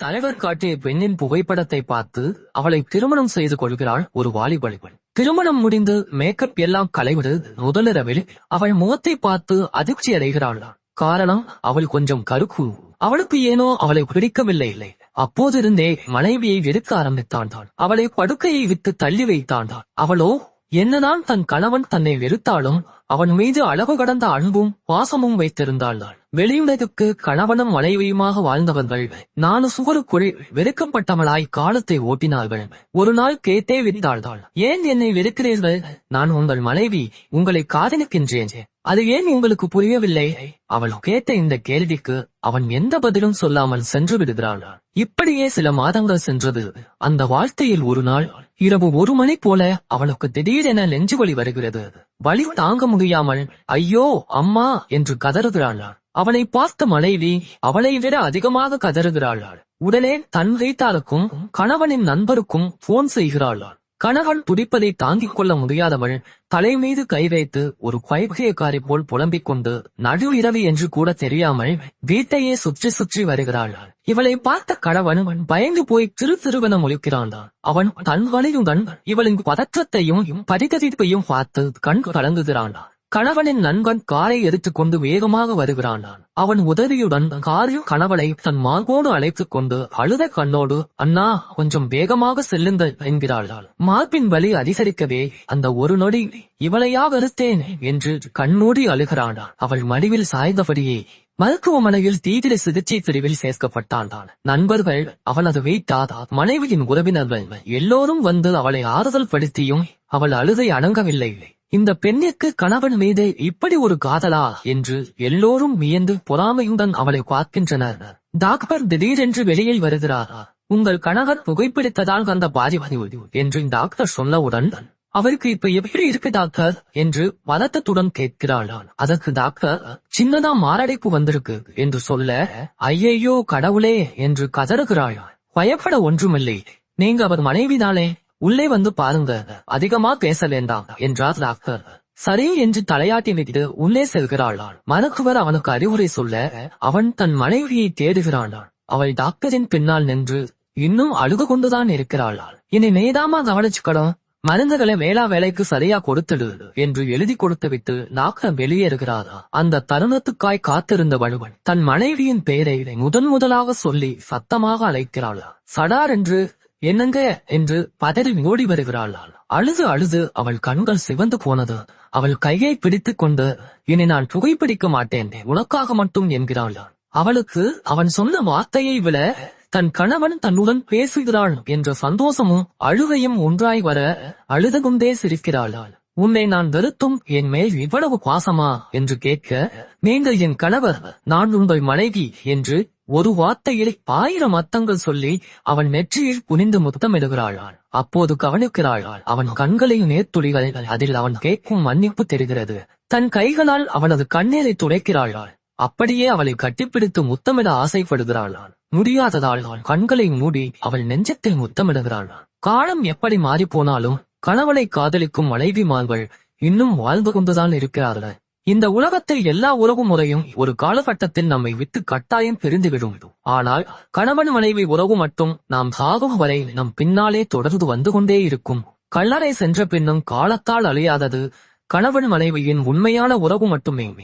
தலைவர் காட்டிய பெண்ணின் புகைப்படத்தை பார்த்து அவளை திருமணம் செய்து கொள்கிறாள் ஒரு வாலிபளிவன் திருமணம் முடிந்து மேக்கப் எல்லாம் களைவிடு முதலிரவில் அவள் முகத்தை பார்த்து அதிர்ச்சி அடைகிறாள். காரணம் அவள் கொஞ்சம் கருக்கு அவளுக்கு ஏனோ அவளை பிடிக்கவில்லை. இல்லை அப்போதிருந்தே மனைவியை வெறுக்க ஆரம்பித்தான் தான் அவளை படுக்கையை விட்டு தள்ளி வைத்தான் தான் அவளோ என்னதான் தன் கணவன் தன்னை வெறுத்தாலும் அவன் மீது அளவு கடந்த அன்பும் பாசமும் வைத்திருந்தாள் வெளியுலகுக்கு கணவனும் மனைவியுமாக வாழ்ந்தவர்கள் நானு சுவருக்குள் வெறுக்கப்பட்டவளாய் காலத்தை ஓட்டினார்கள். ஒரு நாள் கேட்டே விரித்தாள்தாள் ஏன் என்னை வெறுக்கிறீர்கள்? நான் உங்கள் மனைவி உங்களை காதலிக்கின்றேன். அது ஏன் உங்களுக்கு புரியவில்லை? அவள் கேட்ட இந்த கேள்விக்கு அவன் எந்த பதிலும் சொல்லாமல் சென்று விடுகிறாள். இப்படியே சில மாதங்கள் சென்றது. அந்த வாழ்க்கையில் ஒரு நாள் இரவு ஒரு மணி போல அவளுக்கு திடீரென நெஞ்சு வலி வருகிறது. வலி தாங்க முடியாமல் ஐயோ அம்மா என்று கதறுகிறாள். அவனை பார்த்த மனைவி அவளை விட அதிகமாக கதறுகிறாள். உடனே தன் வைத்தாருக்கும் கணவனின் நண்பருக்கும் போன் செய்கிறாள். கணவன் துடிப்பதை தாங்கிக் கொள்ள முடியாதவள் தலை மீது கை வைத்து ஒரு பைத்தியக்காரி போல் புலம்பிக் கொண்டு நடு இரவு என்று கூட தெரியாமல் வீட்டையே சுற்றி சுற்றி வருகிறாள். இவளை பார்த்த கணவன் பயந்து போய் திரு திருவன முழிக்கிறான். அவன் தன் வலியுடன் இவளின் பதற்றத்தையும் பரிதவிப்பையும் பார்த்து கண் கலங்குகிறான். கணவனின் நண்பன் காரை எடுத்துக் கொண்டு வேகமாக வருகிறான். அவன் உதவியுடன் காரில் கணவனை தன் மார்போடு அழைத்துக் கொண்டு அழுத கண்ணோடு அண்ணா கொஞ்சம் வேகமாக செல்லுங்கள் என்கிறாள். மார்பின் வலி அதிகரிக்கவே அந்த ஒரு நொடி இவளையா வெறுத்தேன் என்று கண்ணூடி அழுகிறான். அவள் மடிவில் சாய்ந்தபடியே மருத்துவமனையில் தீவிர சிகிச்சை பிரிவில் சேர்க்கப்பட்டான். தான் நண்பர்கள் அவனது வீட்டாதா மனைவியின் உறவினர்கள் எல்லோரும் வந்து அவளை ஆறுதல் படுத்தியும் அவள் அழுதை அடங்கவில்லை. இந்த பெண்ணிற்கு கணவன் மீது இப்படி ஒரு காதலா என்று எல்லோரும் வியந்து பொறாமையுடன் அவளை பார்க்கின்றனர். டாக்டர் திடீரென்று வெளியில் வருகிறாரா. உங்கள் கணவர் புகைப்பிடித்ததால் வந்த பாதிப்பு என்று டாக்டர் சொன்னவுடன் அவருக்கு இப்ப எப்படி இருக்கு டாக்டர்? என்று பதட்டத்துடன் கேட்கிறாளான் அதற்கு டாக்டர் சின்னதா மாரடைப்பு வந்திருக்கு என்று சொல்ல ஐயையோ கடவுளே என்று கதறுகிறாள். பயப்பட ஒன்றுமில்லை. நீங்க அவர் மனைவிதானே? உள்ளே வந்து பாருங்க. அதிகமா பேச வேண்டாம் என்றார் டாக்டர். சரி என்று தலையாட்டி விட்டு உள்ளே செல்கிறாளான் மருத்துவர் அவனுக்கு அறிவுரை சொல்ல அவன் தன் மனைவியை தேடுகிறாளான் அவள் டாக்டரின் பின்னால் நின்று இன்னும் அழுகு கொண்டுதான் இருக்கிறாளாள் இனி நீதாமா கவனிச்சுக்கணும். மருந்துகளை வேளா வேலைக்கு சரியா கொடுத்துடு என்று எழுதி கொடுத்து விட்டு டாக்டர் வெளியேறுகிறாரா. அந்த தருணத்துக்காய் காத்திருந்த வலுவன் தன் மனைவியின் பெயரை முதன் முதலாக சொல்லி சத்தமாக அழைக்கிறாளா. சடார் என்று என்னங்க என்று பதறி ஓடி வருகிறாள். அழுது அழுது அவள் கண்கள் சிவந்து போனது. அவள் கையை பிடித்துக் கொண்டு இனி நான் புகைப்பிடிக்க மாட்டேன். உனக்காக மட்டும் என்கிறாள். அவளுக்கு அவன் சொன்ன வார்த்தையை விட தன் கணவன் தன்னுடன் பேசுகிறாள் என்ற சந்தோஷமும் அழுகையும் ஒன்றாய் வர அழுது கொண்டே சிரிக்கிறாள். உன்னை நான் வெறுத்தும் என் மேல் இவ்வளவு பாசமா? என்று கேட்க நீங்கள் என் கணவர் நான் உங்கள் மனைவி என்று ஒரு வார்த்தையில் ஆயிரம் அர்த்தங்கள் சொல்லி அவன் நெற்றியில் புனிந்து முத்தமிடுகிறாளாள். அப்போது கவனிக்கிறாளாள் அவன் கண்களையும் நேர்த்துளிகள் அதில் அவன் கேட்கும் மன்னிப்பு தெரிகிறது. தன் கைகளால் அவனது கண்ணீரை துடைக்கிறாள் அப்படியே அவளை கட்டிப்பிடித்து முத்தமிட ஆசைப்படுகிறாளாள். முடியாததால் கண்களை மூடி அவள் நெஞ்சத்தில் முத்தமிடுகிறாள். காலம் எப்படி மாறி போனாலும் கணவனை காதலிக்கும் மனைவிமார்கள் இன்னும் வாழ்ந்து கொண்டுதான் இருக்கிறார்கள். இந்த உலகத்தில் எல்லா உறவு முறையும் ஒரு காலகட்டத்தில் நம்மை விட்டு கட்டாயம் பிரிந்துவிடும். ஆனால் கணவன் மனைவி உறவு மட்டும் நாம் சாகும் வரை நம் பின்னாலே தொடர்ந்து வந்து கொண்டே இருக்கும். கல்லறை சென்ற பின்னும் காலத்தால் அழியாதது கணவன் மனைவியின் உண்மையான உறவு மட்டுமே.